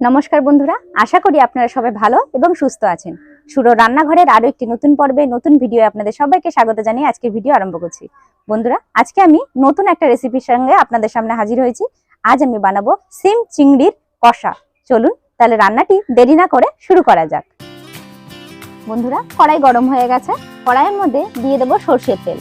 নমস্কার বন্ধুরা, আশা করি আপনারা সবাই ভালো এবং সুস্থ আছেন। সুরো রান্নাঘরের আরও একটি নতুন পর্বে, নতুন ভিডিও আপনাদের সবাইকে স্বাগত জানিয়ে আজকে ভিডিও আরম্ভ করছি। বন্ধুরা, আজকে আমি নতুন একটা রেসিপির সঙ্গে আপনাদের সামনে হাজির হয়েছি। আজ আমি বানাবো সিম চিংড়ির কষা। চলুন, তাহলে রান্নাটি দেরি না করে শুরু করা যাক। বন্ধুরা, কড়াই গরম হয়ে গেছে। কড়াইয়ের মধ্যে দিয়ে দেবো সর্ষের তেল।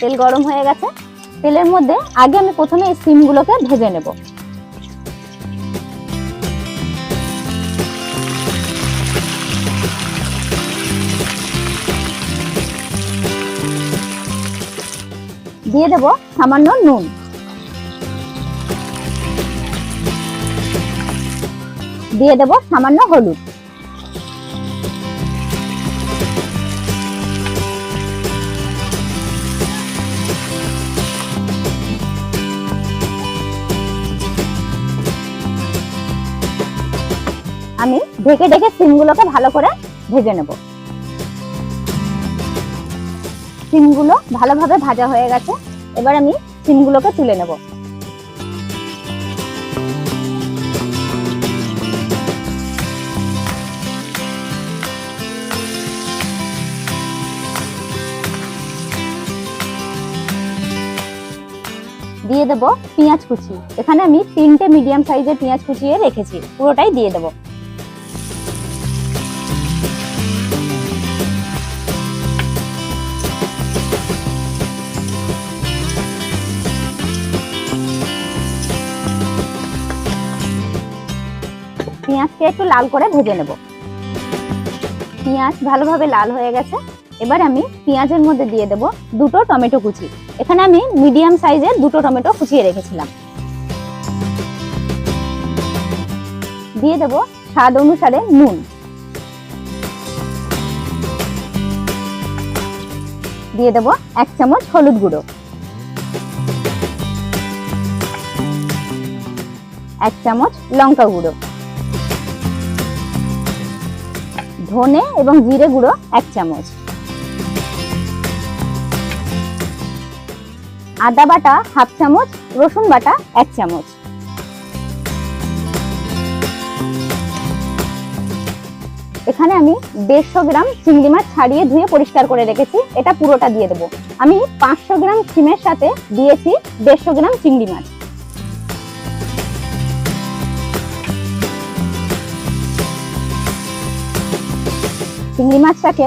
তেল গরম হয়ে গেছে। তেলের মধ্যে আগে আমি প্রথমে এই সিমগুলোকে ভেজে নেব। দিয়ে দেব সামান্য নুন। দিয়ে দেব সামান্য হলুদ। আমি ঢেকে ঢেকে সিমগুলোকে ভালো করে ভেজে নেব। সিমগুলো ভালোভাবে ভাজা হয়ে গেছে। এবার আমি সিমগুলোকে তুলে নেব। দিয়ে দেবো পেঁয়াজ কুচি। এখানে আমি তিনটে মিডিয়াম সাইজের পেঁয়াজ কুচিয়ে রেখেছি। পুরোটাই দিয়ে দেব। পেঁয়াজকে একটু লাল করে ভেজে নেব। পেঁয়াজ ভালোভাবে লাল হয়ে গেছে। এবার আমি পেঁয়াজের মধ্যে দিয়ে দেব দুটো টমেটো কুচি। এখানে আমি মিডিয়াম সাইজের দুটো টমেটো কুচিয়ে রেখেছিলাম। দিয়ে দেব স্বাদ অনুসারে নুন। দিয়ে দেব এক চামচ হলুদ গুঁড়ো। এক চামচ লঙ্কা গুঁড়ো। ধনে এবং জিরে গুঁড়ো এক চামচ। আদা বাটা হাফ চামচ, রসুন বাটা এক চামচ। এখানে আমি দেড়শো গ্রাম চিংড়ি মাছ ছাড়িয়ে ধুয়ে পরিষ্কার করে রেখেছি। এটা পুরোটা দিয়ে দেবো। আমি পাঁচশো গ্রাম সিমের সাথে দিয়েছি দেড়শো গ্রাম চিংড়ি মাছ। চিংড়ি মাছটাকে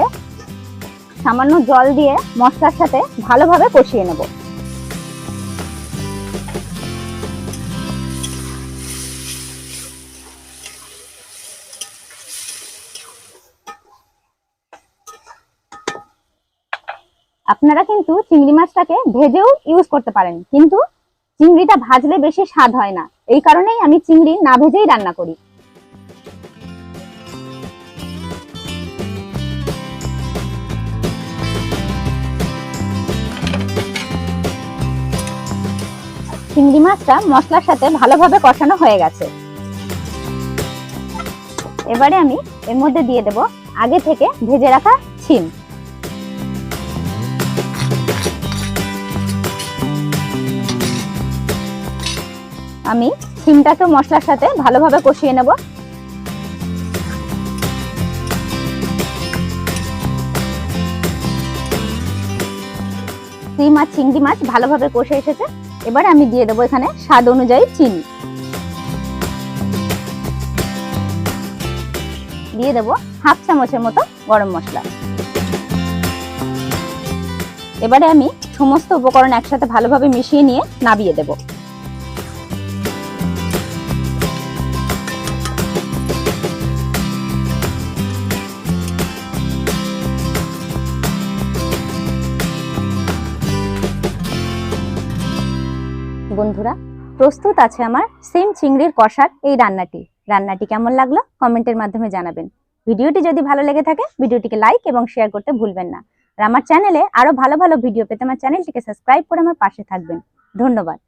সামান্য জল দিয়ে মশলার সাথে ভালোভাবে কষিয়ে নেব। আপনারা কিন্তু চিংড়ি মাছটাকে ভেজেও ইউজ করতে পারেন, কিন্তু চিংড়িটা ভাজলে বেশি স্বাদ হয় না। এই কারণেই আমি চিংড়ি না ভেজেই রান্না করি। চিংড়ি মাছটা মশলার সাথে ভালোভাবে কষানো হয়ে গেছে। এবারে আমি এর মধ্যে দিয়ে দেব আগে থেকে ভেজে রাখা ছিম। আমি সিমটাকে মশলার সাথে ভালোভাবে কষিয়ে নেব। সিম আর চিংড়ি মাছ ভালোভাবে কষে এসেছে। এবার আমি দিয়ে দেবো এখানে স্বাদ অনুযায়ী চিনি। দিয়ে দেবো হাফ চামচের মতো গরম মশলা। এবারে আমি সমস্ত উপকরণ একসাথে ভালোভাবে মিশিয়ে নিয়ে নাবিয়ে দেব। বন্ধুরা, প্রস্তুত আছে আমার সেম চিংড়ির কষার এই রান্নাটি। রান্নাটি কেমন লাগল কমেন্টের মাধ্যমে জানাবেন। ভিডিওটি যদি ভালো লেগে থাকে, ভিডিওটিকে লাইক এবং শেয়ার করতে ভুলবেন না। আর আমার চ্যানেলে আরও ভালো ভালো ভিডিও পেতে আমার চ্যানেলটিকে সাবস্ক্রাইব করে আমার পাশে থাকবেন। ধন্যবাদ।